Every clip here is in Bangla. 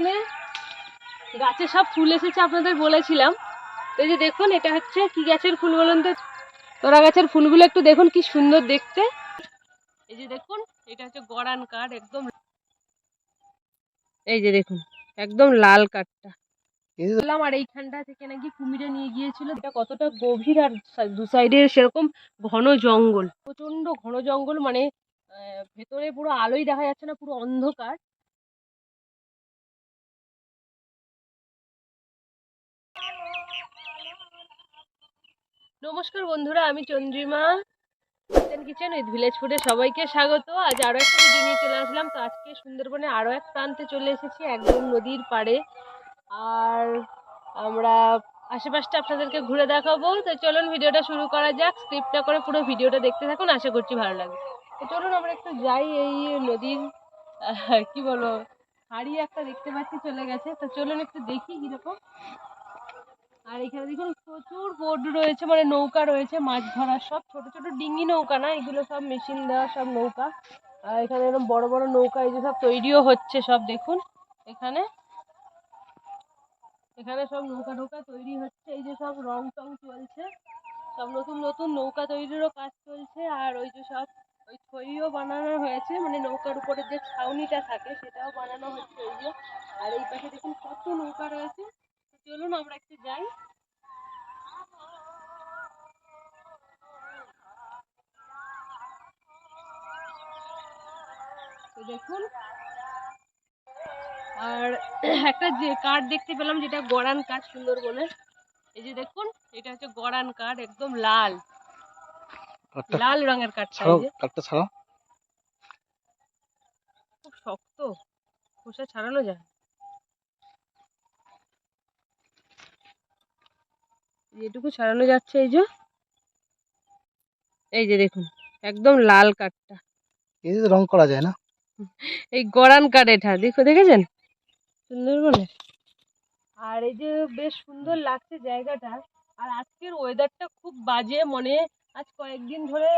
সুন্দরবনে গাছে সব ফুল এসেছে, আপনাদের বলেছিলাম। এই যে দেখুন, এটা হচ্ছে কি গাছের ফুল বলুন তো? তোরা গাছের ফুলগুলো একটু দেখুন কি সুন্দর দেখতে। এই যে দেখুন, এটা হচ্ছে গড়ান কাঠ, একদম এই যে দেখুন, একদম লাল কাঠটা। বললাম, আর এইখানটা থেকে নাকি কুমিরে নিয়ে গিয়েছিল। এটা কতটা গভীর আর দু সাইডে সেরকম ঘন জঙ্গল। প্রচণ্ড ঘন জঙ্গল মানে ভেতরে পুরো আলোই দেখা যাচ্ছে না, পুরো অন্ধকার। নমস্কার বন্ধুরা, আমি Chandrima. Kitchen kitchen with village ফুডে সবাইকে স্বাগত। আজ আরও একটা ভিডিও নিয়ে চলে আসলাম। তো আজকে সুন্দরবনে আরও এক প্রান্তে চলে এসেছি, একদম নদীর পাড়ে। আর আমরা আশেপাশটা আপনাদেরকে ঘুরে দেখাবো। তো চলুন ভিডিওটা শুরু করা যাক। স্ক্রিপ্ট না করে পুরো ভিডিওটা দেখতে থাকুন, আশা করছি ভালো লাগবে। তো চলুন আমরা একটু যাই এই নদীর কি বলব হাড়ি একটা দেখতে পাচ্ছি, চলে গেছে। তো চলুন একটু দেখি কীরকম। আর এখানে দেখুন প্রচুর বোট রয়েছে মানে নৌকা রয়েছে, মাছ ধরার সব, ছোট ছোট ডিঙি নৌকা না, এগুলো সব মেশিন দেওয়া সব নৌকা। আর এখানে এরকম বড় বড় নৌকা এই যে সব তৈরিও হচ্ছে সব দেখুন, এখানে। এখানে সব নৌকা নৌকা তৈরি হচ্ছে, এই যে সব রং টং চলছে, সব নতুন নতুন নৌকা তৈরিরও কাজ চলছে, আর ওই যে সব ওই ছইও বানানো হয়েছে মানে নৌকার উপরে যে ছাউনিটা থাকে সেটাও বানানো হচ্ছে ওই যে। আর এই পাশে দেখুন কত নৌকা রয়েছে চলুন আমরা একটু যাই। তো দেখুন। আর একটা যে কাঠ দেখতে পেলাম যেটা গড়ান কাঠ সুন্দরবনে এই যে দেখুন এটা হচ্ছে গড়ান কাঠ একদম লাল। লাল রঙের ছাড়াও কাঠটা ছাড়াও। খুব শক্ত। খোসা ছাড়ানো যায়। যেটুকু ছাড়ানো যাচ্ছে এই যে। এই যে দেখুন একদম লাল কাঠটা এই যে রং করা যায় না? এই গরান কাঠ এটা, দেখো, দেখেছেন? সুন্দরবনে। আর এই যে বেশ সুন্দর লাগছে জায়গাটা। আর আজকের ওয়েদারটা খুব বাজে মানে। আজ কয়েকদিন ধরে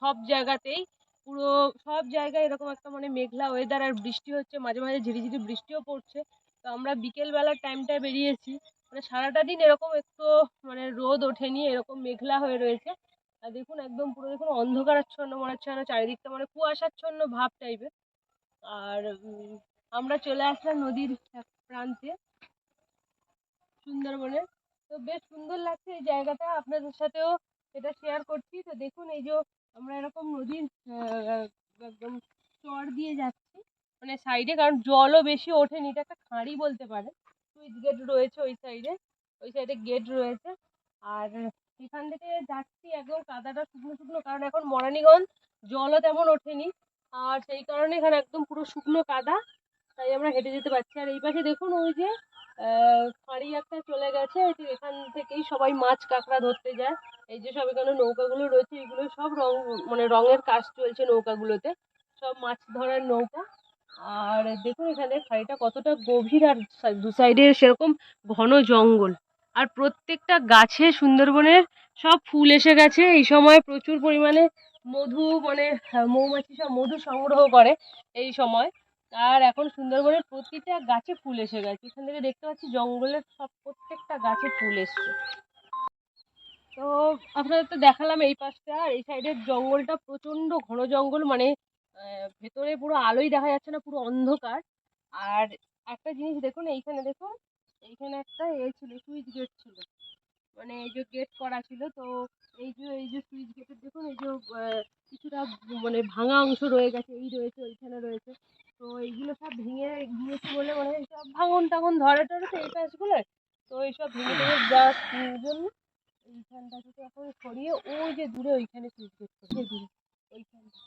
সব জায়গাতেই পুরো, সব জায়গায় এরকম একটা মানে মেঘলা ওয়েদার আর বৃষ্টি হচ্ছে, মাঝে মাঝে ঝিরিঝিরি বৃষ্টিও পড়ছে। তো আমরা বিকেল বেলার টাইমটায় বেরিয়েছি। মানে সারাটা দিন এরকম একটু মানে রোদ ওঠেনি, এরকম মেঘলা হয়ে রয়েছে। দেখুন একদম পুরো দেখুন অন্ধকারাচ্ছন্ন মনে হচ্ছে যেন চারিদিকটা মানে কুয়াশাচ্ছন্ন ভাব টাইপের আর আমরা চলে আসলাম নদীর প্রান্তে, সুন্দরবনে। তো বেশ সুন্দর লাগছে এই জায়গাটা। আপনাদের সাথেও এটা শেয়ার করছি। তো দেখুন এই যে আমরা এরকম নদীর একদম চর দিয়ে যাচ্ছি। মানে সাইডে কারণ জলও বেশি ওঠেনি, এটা একটা খাঁড়ি বলতে পারে সুইচ গেট রয়েছে ওই সাইডে ওই সাইডে গেট রয়েছে। আর এখান থেকে যাচ্ছি একদম কাদাটা শুকনো শুকনো, কারণ এখন মরানিগঞ্জ জলও তেমন ওঠেনি। আর সেই কারণে এখানে একদম পুরো শুকনো কাদা, তাই আমরা হেঁটে যেতে পারছি। আর এই পাশে দেখুন ওই যে ফাঁড়ি একটা চলে গেছে এখান থেকেই সবাই মাছ কাঁকড়া ধরতে যায়। এই যে সব এখানে নৌকাগুলো রয়েছে, এগুলো সব রং মানে রঙের কাজ চলছে নৌকাগুলোতে। সব মাছ ধরার নৌকা। আর দেখুন এখানে খাড়িটা কতটা গভীর, আর দু সাইডে সেরকম ঘন জঙ্গল। আর প্রত্যেকটা গাছে সুন্দরবনের সব ফুল এসে গেছে। এই সময় প্রচুর পরিমাণে মধু মানে মৌমাছি সব মধু সংগ্রহ করে এই সময়। আর এখন সুন্দরবনের প্রতিটা গাছে ফুল এসে গেছে। এখান থেকে দেখতে পাচ্ছি জঙ্গলের সব প্রত্যেকটা গাছে ফুল এসছে। তো আপনাদের তো দেখালাম এই পাশটা। আর এই সাইডের জঙ্গলটা প্রচণ্ড ঘন জঙ্গল মানে ভেতরে পুরো আলোই দেখা যাচ্ছে না, পুরো অন্ধকার। আর একটা জিনিস দেখুন, এইখানে দেখুন এইখানে একটা এ ছিল, সুইচ গেট ছিল। মানে এই যে গেট করা ছিল, তো এই যে এই যে সুইচ গেটের দেখুন, এই যে কিছুটা মানে ভাঙা অংশ রয়ে গেছে, এই রয়েছে, ওইখানে রয়েছে। তো এইগুলো সব ভেঙে গিয়েছে বলে মানে সব ভাঙন টাঙন ধরে টরে তো এই পাশগুলো। তো এইসব ভেঙে ভেঙে যাওয়ার জন্য এইখানটা থেকে এখন সরিয়ে ওই যে দূরে ওইখানে সুইচ গেট করেছে দূরে ওইখানটা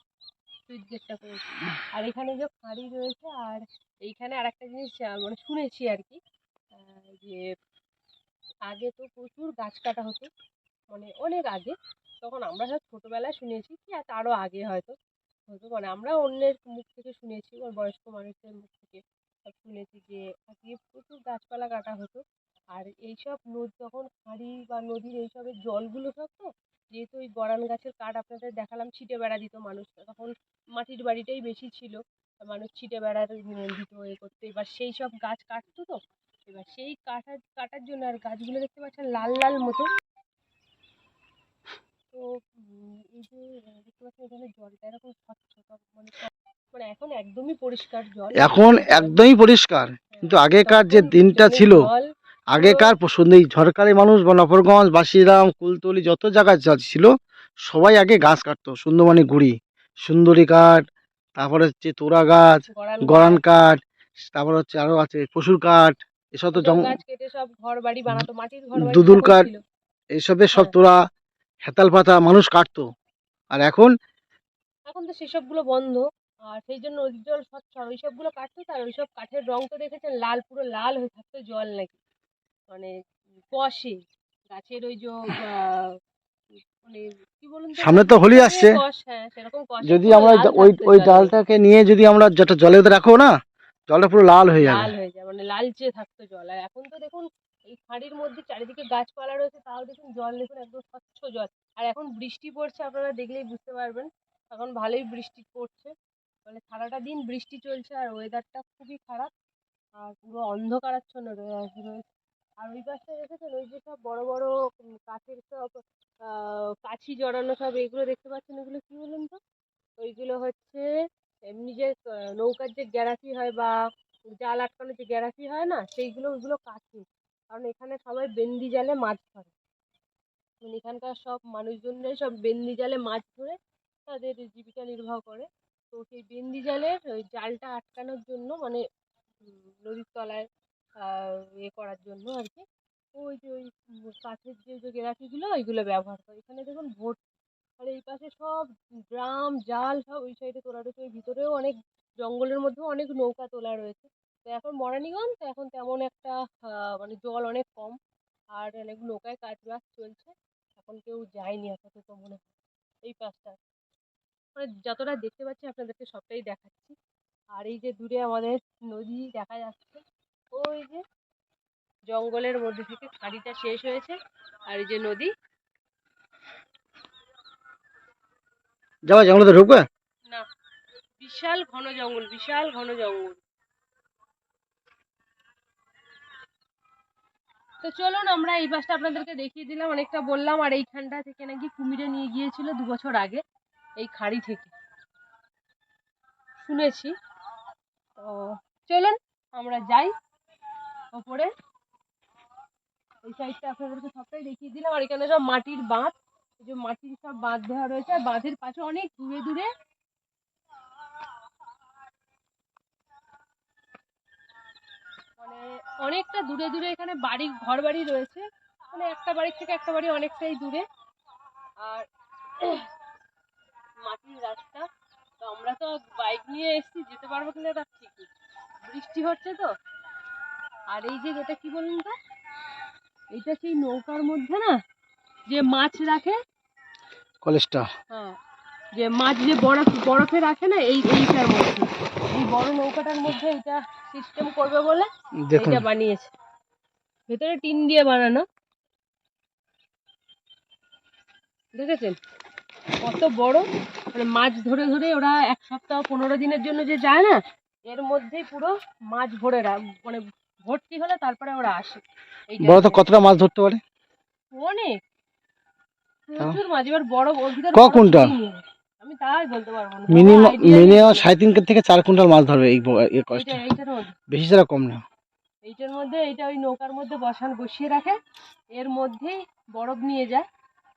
সুইচ গেটটা করেছে। আর এখানে যে ফাঁড়ি রয়েছে, আর এইখানে আর একটা জিনিস মানে শুনেছি আর কি যে আগে তো প্রচুর গাছ কাটা হতো মানে অনেক আগে, তখন আমরা সব ছোটোবেলায় শুনেছি কি আর তারও আগে হয়তো হতো মানে আমরা অন্যের মুখ থেকে শুনেছি বা বয়স্ক মানুষের মুখ থেকে শুনেছি যে আগে প্রচুর গাছপালা কাটা হতো, আর এইসব নদ যখন খাঁড়ি বা নদীর এইসবের জলগুলো সব তো যেহেতু ওই গরান গাছের কাঠ আপনাদের দেখালাম, ছিটে বেড়া দিত মানুষ তখন মাটির বাড়িটাই বেশি ছিল, মানুষ ছিটে বেড়ার দিত, এ করতো, এবার সেই সব গাছ কাটতো তো এবার সেই কাটার কাটার জন্য আর গাছগুলো দেখতে পাচ্ছেন লাল লাল মতো। তো এই যে দেখতে পাচ্ছেন এখানে জলটা এরকম স্বচ্ছ মানে মানে এখন একদমই পরিষ্কার জল। এখন একদমই পরিষ্কার। কিন্তু আগেকার যে দিনটা ছিল আগেকার সুন্দর ঝড়কারে মানুষ বা নফরগঞ্জ বাসিরাম কুলতলি যত জায়গায় যা ছিল সবাই আগে গাছ কাটতো সুন্দরবনে গুড়ি সুন্দরী কাঠ তারপরে হচ্ছে তোরা গাছ গরান কাঠ তারপর হচ্ছে আরও আছে পশুর কাঠ এসব তো সব জং গাছ কেটে সব ঘর বাড়ি বানাতো মাটির ঘর বাড়ি দুদুল কাঠ। এইসবের সব। তোরা হেতাল পাতা মানুষ কাটতো আর এখন এখন তো সেসবগুলো বন্ধ আর সেই জন্য নদীর জল স্বচ্ছ আর ওইসবগুলো কাটতো তো আর ওইসব কাঠের রং তো দেখেছেন লাল পুরো লাল হয়ে থাকতো জল নাকি মানে কষে গাছের ওই যে মানে কি বলুন তো সামনে তো হোলি আসছে। কষ, হ্যাঁ সেরকম কষে যদি পুরো আমরা লাল ওই থাকতো ওই জল। ডালটাকে নিয়ে যদি আমরা যেটা জলের রাখো না জলটা পুরো লাল হয়ে যাবে। লাল হয়ে যায় মানে লালচে থাকতো জল। আর এখন তো দেখুন, এই খাঁড়ির মধ্যে চারিদিকে গাছপালা রয়েছে, তাও দেখুন জল, দেখুন একদম স্বচ্ছ জল। আর এখন বৃষ্টি পড়ছে, আপনারা দেখলেই বুঝতে পারবেন। এখন ভালোই বৃষ্টি পড়ছে। মানে সারাটা দিন বৃষ্টি চলছে, আর ওয়েদারটা খুবই খারাপ, আর পুরো অন্ধকারাচ্ছন্ন রয়ে রয়েছে আর ওই পাশটা দেখেছেন, ওই যে সব বড় বড় কাঠের সব কাঠি জড়ানো সব, এগুলো দেখতে পাচ্ছেন? এগুলো কি বলুন তো? ওইগুলো হচ্ছে এমনি যে নৌকার যে গ্যারাফি হয় বা জাল আটকানো যে গ্যারাফি হয় না, সেইগুলো, ওইগুলো কাঠি কারণ এখানে সবাই বেন্দি জালে মাছ ধরে। মানে এখানকার সব মানুষজনরাই সব বেন্দি জালে মাছ ধরে তাদের জীবিকা নির্বাহ করে। তো সেই বেন্দি জালের ওই জালটা আটকানোর জন্য মানে নদীর তলায় ইয়ে করার জন্য আর কি। ওই যে ওই কাঠের যে যে ওইগুলো ব্যবহার করে। এখানে দেখুন ভোট আর এই পাশে সব ড্রাম জাল সব ওই সাইডে তোলা রয়েছে। ওই ভিতরেও অনেক জঙ্গলের মধ্যেও অনেক নৌকা তোলা রয়েছে। তো এখন মরানিগঞ্জ এখন তেমন একটা মানে জল অনেক কম। আর অনেক নৌকায় কাজ বাজ চলছে। এখন কেউ যায়নি আপাতত মনে হয়। এই পাশটা। মানে যতটা দেখতে পাচ্ছি, আপনাদেরকে সবটাই দেখাচ্ছি। আর এই যে দূরে আমাদের নদী দেখা যাচ্ছে। ওই যে জঙ্গলের মধ্যে থেকে খাড়িটা শেষ হয়েছে। আর এই যে নদী যাওয়া জঙ্গলে ঢুকবে? না। বিশাল ঘন জঙ্গল, বিশাল ঘন জঙ্গল। তো চলুন, আমরা এই পাশটা আপনাদেরকে দেখিয়ে দিলাম। অনেকটা বললাম, আর এইখানটা থেকে নাকি কুমিরে নিয়ে গিয়েছিল দু বছর আগে, এই খাড়ি থেকে। শুনেছি। তো চলুন, আমরা যাই ওপরে। এই সাইডটা আপনাদেরকে সবটাই দেখিয়ে দিলাম, আর এখানে সব মাটির বাঁধ। যে মাটির সব বাঁধ দেওয়া রয়েছে, আর বাঁধের পাশে অনেক দূরে দূরে মানে অনেকটা দূরে দূরে এখানে বাড়ি ঘর বাড়ি রয়েছে। মানে একটা বাড়ির থেকে একটা বাড়ি অনেকটাই দূরে। আর মাটির রাস্তা তো আমরা তো বাইক নিয়ে এসেছি, যেতে পারব কিনা তার ঠিক নেই। বৃষ্টি হচ্ছে তো। আর এই যে এটা কি বলুন তো? এটা সেই নৌকার মধ্যে না যে মাছ রাখে কলেজটা। হ্যাঁ যে মাছ যে বরফ বরফে রাখে না এই এইটার মধ্যে। এই বড় নৌকাটার মধ্যে এটা সিস্টেম করবে বলে এটা বানিয়েছে। ভেতরে টিন দিয়ে বানানো। দেখেছেন? কত বড়। মানে মাছ ধরে ধরে ওরা এক সপ্তাহ পনেরো দিনের জন্য যে যায় না এর মধ্যেই পুরো মাছ ভরে রাখ মানে ভর্তি হলে তারপরে ওরা আসে। বড় তো কতটা মাছ ধরতে পারে? অনেক। ক কুইন্টাল? আমি তাই বলতে পারব না। মিনিমাম মিনিমাম সাড়ে তিন থেকে চার কুইন্টাল মাছ ধরবে এই এই কষ্ট। মধ্যে। বেশি ছাড়া কম না। এইটার মধ্যে এইটা ওই নৌকার মধ্যে বসান বসিয়ে রাখে। এর মধ্যেই বরফ নিয়ে যায়।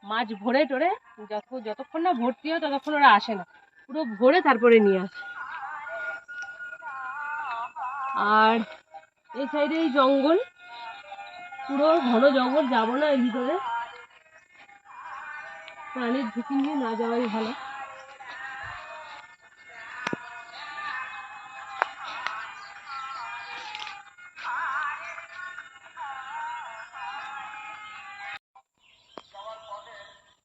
মাছ ভরে টরে যত যতক্ষণ না ভর্তি হয় ততক্ষণ ওরা আসে না। পুরো ভরে তারপরে নিয়ে আসে। আর এই সাইডে এই জঙ্গল। পুরো ঘন জঙ্গল যাব না এর ভিতরে। প্রাণীর ঝুঁকি নিয়ে না যাওয়াই ভালো।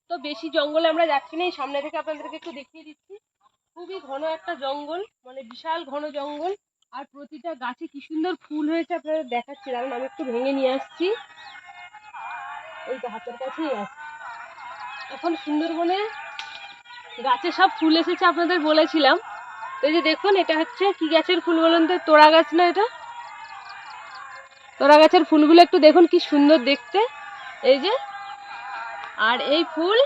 তো বেশি জঙ্গলে আমরা যাচ্ছি না, এই সামনে থেকে আপনাদেরকে একটু দেখিয়ে দিচ্ছি। খুবই ঘন একটা জঙ্গল মানে বিশাল ঘন জঙ্গল। আর প্রতিটা গাছে কি সুন্দর ফুল হয়েছে আপনারা দেখাচ্ছি আমি একটু ভেঙে নিয়ে আসছি। এই হাতের কাছেই আছে। এখন সুন্দরবনে গাছে সব ফুল এসেছে আপনাদের বলেছিলাম। তো এই যে দেখুন, এটা হচ্ছে কি গাছের ফুল বলুন তো? তোড়া গাছ না এটা? তোড়া গাছের ফুলগুলো একটু দেখুন কি সুন্দর দেখতে। এই যে, আর এই ফুল,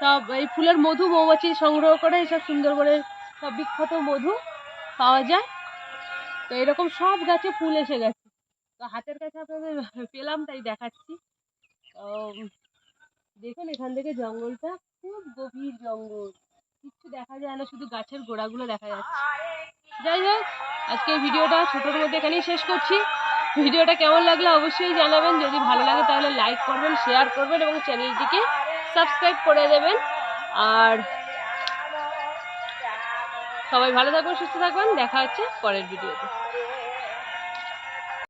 সব এই ফুলের মধু মৌমাছি সংগ্রহ করে সব সুন্দর করে সব বিখ্যাত মধু পাওয়া যায়। তো এরকম সব গাছে ফুল এসে গেছে। তো হাতের কাছে আপনাদের পেলাম, তাই দেখাচ্ছি। তো দেখুন, এখান থেকে জঙ্গলটা খুব গভীর জঙ্গল। কিচ্ছু দেখা যায় না, শুধু গাছের গোড়াগুলো দেখা যাচ্ছে। যাই হোক আজকে ভিডিওটা ছোটোর মধ্যে এখানেই শেষ করছি। ভিডিওটা কেমন লাগল অবশ্যই জানাবেন। যদি ভালো লাগে তাহলে লাইক করবেন শেয়ার করবেন এবং চ্যানেলটিকে সাবস্ক্রাইব করে দেবেন। আর সবাই ভালো থাকবেন সুস্থ থাকবেন দেখা হচ্ছে পরের ভিডিওতে।